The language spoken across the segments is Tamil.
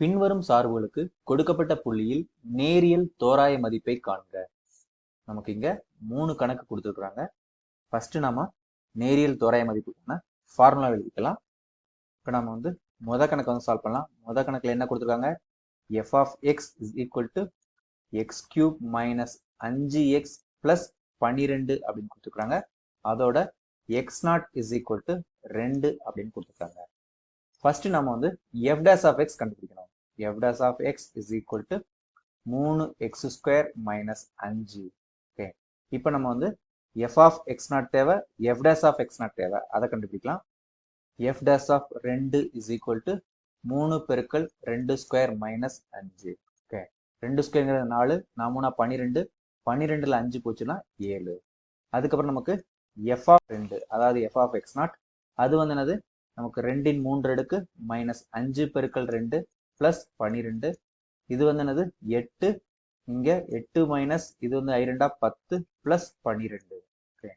பின்வரும் சார்புகளுக்கு கொடுக்கப்பட்ட புள்ளியில் நேரியல் தோராய மதிப்பை காண்க. நமக்கு இங்க மூணு கணக்கு கொடுத்துருக்குறாங்க. ஃபர்ஸ்ட் நாம நேரியல் தோராய மதிப்புக்கான ஃபார்முலா எழுதிக்கலாம். இப்போ நம்ம வந்து முத கணக்கு வந்து சால்வ் பண்ணலாம். முத கணக்கில் என்ன கொடுத்துருக்காங்க? F of X is equal to X cube minus அஞ்சு எக்ஸ் பிளஸ் பன்னிரெண்டு அப்படின்னு கொடுத்துருக்காங்க அதோட X naught is equal to ரெண்டு அப்படின்னு கொடுத்துருக்காங்க. ஃபர்ஸ்ட் நம்ம வந்து எஃப் டேஸ் ஆஃப் எக்ஸ் கண்டுபிடிக்கணும். F dash of X is equal to மூணு எக்ஸ் ஸ்கொயர் மைனஸ் அஞ்சு. ஓகே இப்போ நம்ம வந்து எஃப் ஆஃப் எக்ஸ் நாட் தேவை F dash of X naught தேவை. அதை கண்டுபிடிக்கலாம். எஃப் டேஸ் ஆஃப் ரெண்டு இஸ் ஈக்குவல் டு மூணு பெருக்கல் ரெண்டு ஸ்கொயர் மைனஸ் அஞ்சு. ஓகே ரெண்டு ஸ்கொயர்ங்கிறது நாலு நான் மூணா பன்னிரெண்டு பன்னிரெண்டில் அஞ்சு போச்சுன்னா ஏழு. அதுக்கப்புறம் நமக்கு எஃப் ஆஃப் ரெண்டு அதாவது எஃப் ஆஃப் எக்ஸ் நாட் அது வந்து என்னது? நமக்கு ரெண்டின் மூன்று அடுக்கு மைனஸ் அஞ்சு பெருக்கல் ரெண்டு பிளஸ் பன்னிரெண்டு இது வந்து என்னது? எட்டு. இங்க எட்டு மைனஸ் இது வந்து ஐரெண்டா பத்து பிளஸ் பன்னிரெண்டு ஓகே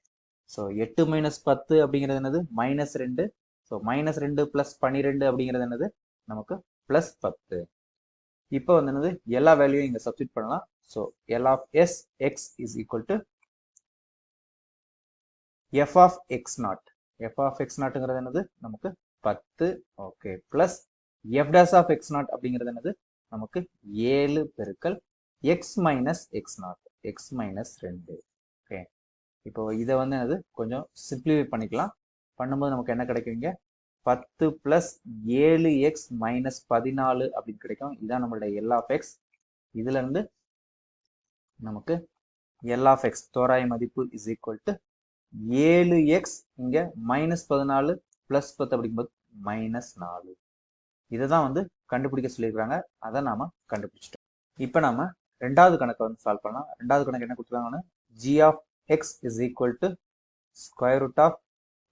ஸோ எட்டு மைனஸ் பத்து அப்படிங்கிறது என்னது? மைனஸ் ரெண்டு. ஸோ மைனஸ் ரெண்டு பிளஸ் பன்னிரெண்டு அப்படிங்கிறது என்னது? நமக்கு பிளஸ் பத்து. இப்போ வந்து என்னது? எல்லா வேல்யூயும் இங்கே சப்ஸ்டிட் பண்ணலாம். So L of S X is equal to F of X naught F of X நாட்டுங்கிறது என்னது? நமக்கு பத்து. Okay plus F dash of X naught அப்படிங்கிறது என்னது? நமக்கு ஏழு பெருக்கல் X minus X naught X minus ரெண்டு. ஓகே இப்போ இதை வந்து என்னது? கொஞ்சம் சிம்பிளிஃபை பண்ணிக்கலாம். பண்ணும்போது நமக்கு என்ன கிடைக்குங்க? பத்து பிளஸ் ஏழு எக்ஸ் மைனஸ் பதினாலு அப்படின்னு கிடைக்கும். இதான் நம்மளுடைய எல் ஆஃப் எக்ஸ் இதுல இருந்து நமக்கு எல் ஆஃப் எக்ஸ் தோராய மதிப்பு இஸ் ஈக்குவல் டு ஏழு எக்ஸ் இங்க மைனஸ் பதினாலு பிளஸ் பத்து அப்படிங்கும்போது மைனஸ் நாலு. இதை தான் வந்து கண்டுபிடிக்க சொல்லியிருக்காங்க அதை நாம கண்டுபிடிச்சிட்டோம். இப்போ நாம ரெண்டாவது கணக்கை வந்து சால்வ் பண்ணலாம். ரெண்டாவது கணக்கு என்ன கொடுத்துருக்காங்கன்னா G of X is equal to square root of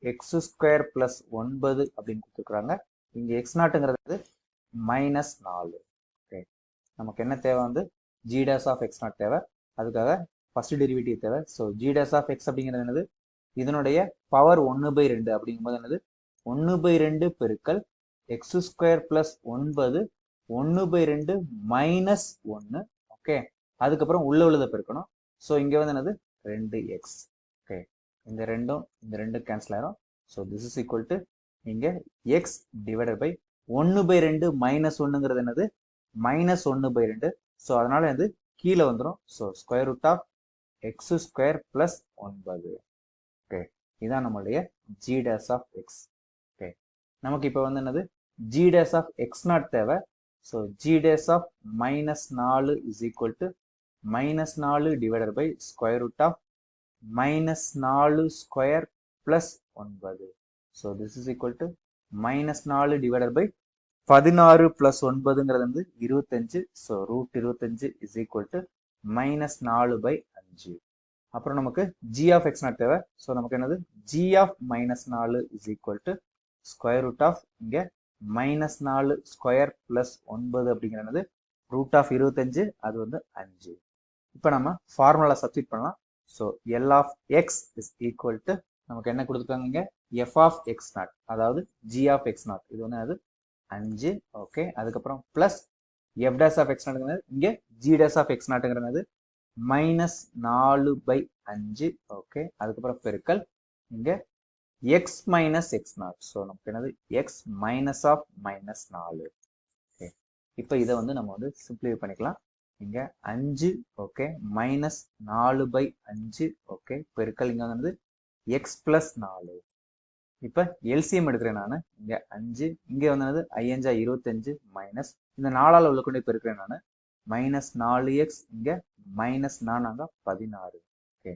X square plus ஒன்பது அப்படின்னு கொடுத்துருக்குறாங்க. இங்க எக்ஸ் நாட்டுங்கிறது மைனஸ் நாலு. ஓகே நமக்கு என்ன தேவை வந்து? G dash of X naught தேவை. அதுக்காக ஃபர்ஸ்ட் டெரிவேட்டிவ் தேவை. So G dash of X அப்படிங்கிறது என்னது? இதனுடைய பவர் ஒன்று பை ரெண்டு அப்படிங்கும்போது என்னது? ஒன்று பை ரெண்டு பெருக்கல் எக்ஸ் ஸ்கொயர் பிளஸ் ஒன்பது ஒன்று பை ரெண்டு மைனஸ் ஒன்று ஓகே அதுக்கப்புறம் உள்ள உள்ளதை பெருக்கணும். ஸோ இங்கே வந்து என்னது? ரெண்டு எக்ஸ் ஓகே இந்த ரெண்டும் இந்த ரெண்டும் கேன்சல் ஆயிரும். So this is equal to இங்கே எக்ஸ் டிவைடட் பை ஒன்று பை ரெண்டு மைனஸ் ஒன்றுங்கிறது என்னது? மைனஸ் ஒன்று பை ரெண்டு. ஸோ அதனால வந்து கீழே வந்துடும் so square root of X square plus ஒன்பது. ஓகே. இதான் நம்மளுடைய G dash of X okay. நமக்கு இப்போ வந்து என்னது? G dash of X naught தேவை. So G dash of minus நாலு இஸ் ஈக்குவல் டு மைனஸ் நாலு divided by square root of minus நாலு ஸ்கொயர் பிளஸ் ஒன்பது. So this is equal to minus நாலு டிவைடட் பை பதினாறு பிளஸ் ஒன்பதுங்கிறது வந்து இருபத்தஞ்சு. ஸோ ரூட் இருபத்தஞ்சு இஸ் ஈக்குவல் டு மைனஸ் நாலு பை அஞ்சு. அப்புறம் நமக்கு ஜி ஆஃப் எக்ஸ் நாட் தேவை. ஸோ நமக்கு என்னது? ஜி ஆஃப் மைனஸ் நாலு is equal to square root of இங்கே மைனஸ் நாலு ஸ்கொயர் பிளஸ் ஒன்பது அப்படிங்கிறது ரூட் ஆஃப் இருபத்தஞ்சு அது வந்து அஞ்சு. இப்போ நம்ம ஃபார்முலா சப்ஸ்டிட் பண்ணலாம். So L of X is equal to நமக்கு என்ன கொடுத்துருக்காங்க இங்கே? எஃப் ஆஃப் எக்ஸ் நாட் அதாவது ஜி ஆஃப் எக்ஸ் நாட் இது வந்து அது அஞ்சு. ஓகே அதுக்கப்புறம் plus F dash of X நாட்டுங்கிறது இங்கே ஜி டேஸ் ஆஃப் எக்ஸ் நாட்டுங்கிறது மைனஸ் நாலு பை அஞ்சு. ஓகே அதுக்கப்புறம் பெருக்கல். இங்கே X minus X naught so நமக்கு என்னது? எக்ஸ் மைனஸ் ஆஃப் மைனஸ் நாலு. ஓகே இப்போ இதை வந்து நம்ம வந்து சிம்பிளிஃபை பண்ணிக்கலாம். இங்கே அஞ்சு ஓகே மைனஸ் நாலு பை அஞ்சு ஓகே பெருக்கல் இங்கே வந்து எக்ஸ் பிளஸ் நாலு. இப்போ எல்சிஎம் எடுக்கிறேன் நான். இங்கே அஞ்சு இங்கே வந்து ஐயஞ்சா இருபத்தஞ்சு மைனஸ் இந்த நாலால் உள்ள கொண்டு பெருக்கிறேன் நான். மைனஸ் நாலு எக்ஸ் இங்கே மைனஸ் நானாங்க பதினாறு. Okay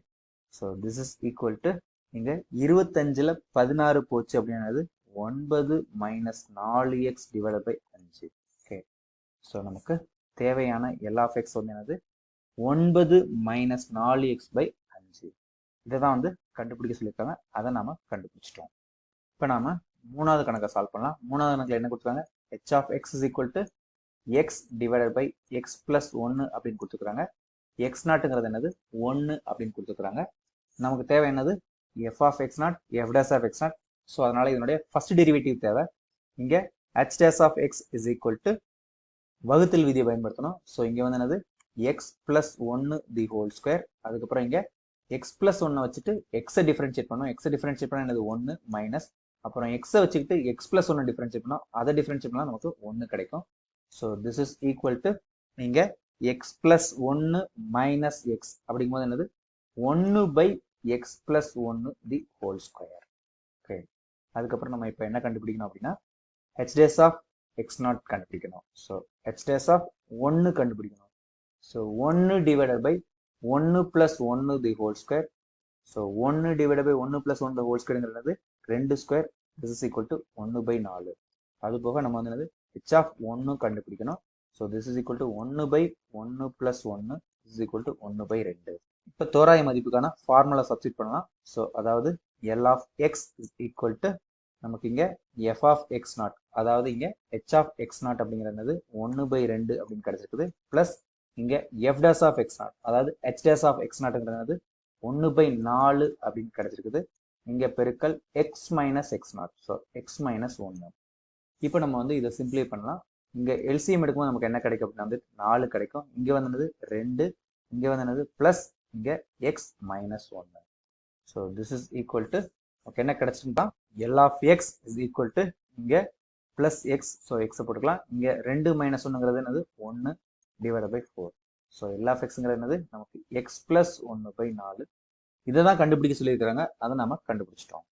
so this is equal to இங்கே இருபத்தஞ்சில் பதினாறு போச்சு அப்படின்னது ஒன்பது மைனஸ் நாலு எக்ஸ் டிவைட் பை அஞ்சு. ஓகே ஸோ நமக்கு தேவையான எல்லா எக்ஸ் வந்து என்னது? ஒன்பது மைனஸ் நாலு எக்ஸ் பை அஞ்சு. இதை தான் வந்து கண்டுபிடிக்க சொல்லியிருக்காங்க. அதை நாம் கண்டுபிடிச்சிட்டோம். இப்போ நாம் மூணாவது கணக்கை சால்வ் பண்ணலாம். மூணாவது கணக்கில் என்ன கொடுத்துருக்காங்க? H of X is equal to X divided by X plus ஒன்று அப்படின்னு கொடுத்துருக்காங்க எக்ஸ் நாட்டுங்கிறது என்னது? ஒன்று அப்படின்னு கொடுத்துருக்காங்க நமக்கு தேவை என்னது? F of X naught F dash of X naught so அதனால் இதனுடைய ஃபர்ஸ்ட் டெரிவேட்டிவ் தேவை. இங்கே H dash of X is equal to வகுத்தல் விதியை பயன்படுத்தணும். ஸோ இங்கே வந்து என்னது? எக்ஸ் பிளஸ் ஒன்று தி ஹோல் ஸ்கொயர் அதுக்கப்புறம் இங்கே எக்ஸ் பிளஸ் ஒன்னை வச்சுட்டு எக்ஸை டிஃபரன்ஷியேட் பண்ணணும். எக்ஸை டிஃபரன்ஷியேட் பண்ணால் என்னது? ஒன்று மைனஸ் அப்புறம் எக்ஸை வச்சுக்கிட்டு எக்ஸ் பிளஸ் ஒன்று டிஃபரன்ஷியேட் பண்ணால் அதை டிஃபரன்ஷியேட் பண்ணால் நமக்கு ஒன்று கிடைக்கும். So this is equal to நீங்கள் எக்ஸ் பிளஸ் ஒன்று மைனஸ் எக்ஸ் அப்படிங்கும்போது என்னது? ஒன்று பை எக்ஸ் பிளஸ் ஒன்று தி ஹோல் ஸ்கொயர் ஓகே அதுக்கப்புறம் நம்ம இப்போ என்ன கண்டுபிடிக்கணும் அப்படின்னா H dash of X naught கண்டுபிடிக்கணும். ஸோ ஹெச் டேஸ் ஆஃப் ஒன்று கண்டுபிடிக்கணும். ஸோ ஒன்று டிவைடட் பை ஒன்று ப்ளஸ் ஒன்று தி ஹோல் ஸ்கொயர் ஸோ ஒன்று டிவைடட் பை ஒன்று ப்ளஸ் ஒன் தி ஹோல் ஸ்கொயருங்கிறது ரெண்டு square this is equal to ஒன்று பை நாலு. அது போக நம்ம வந்து என்னது? ஹெச் ஆஃப் ஒன்று கண்டுபிடிக்கணும். So this is equal to ஒன்று பை ஒன்று ப்ளஸ் ஒன்று இஸ் ஈக்குவல் டு ஒன்று பை ரெண்டு. இப்போ தோராய மதிப்புக்கான ஃபார்முலா சப்ஸ்டிட் பண்ணலாம். ஸோ அதாவது L of X is equal to நமக்கு இங்கே எஃப் ஆஃப் எக்ஸ் நாட் அதாவது இங்கே ஹெச் ஆஃப் எக்ஸ் நாட் அப்படிங்கிறது ஒன்று பை ரெண்டு அப்படின்னு கிடைச்சிருக்குது. ப்ளஸ் இங்கே F dash of X naught அதாவது ஹெச் டேஸ் ஆஃப் எக்ஸ் நாட்டுங்கிறது ஒன்று பை நாலு அப்படின்னு கிடைச்சிருக்குது. இங்கே பெருக்கல் X minus X naught so X minus ஒன்று இப்போ நம்ம வந்து இதை சிம்பிளை பண்ணலாம். இங்கே எல்சிஎம் எடுக்கும்போது நமக்கு என்ன கிடைக்கும் அப்படின்னா வந்து நாலு கிடைக்கும். இங்கே வந்தது ரெண்டு இங்கே வந்து என்னது ப்ளஸ் இங்கே எக்ஸ் மைனஸ் ஒன்று so this is equal to okay என்ன கிடைச்சிருந்தா? L of X is equal to இங்கே ப்ளஸ் எக்ஸ் ஸோ எக்ஸை போட்டுக்கலாம். இங்கே ரெண்டு மைனஸ் ஒன்றுங்கிறது என்னது? ஒன்று divide by four so L of எக்ஸுங்கிறது என்னது? நமக்கு எக்ஸ் ப்ளஸ் ஒன்று பை நாலு. இதை தான் கண்டுபிடிக்க சொல்லியிருக்கிறாங்க. அதை நம்ம கண்டுபிடிச்சிட்டோம்.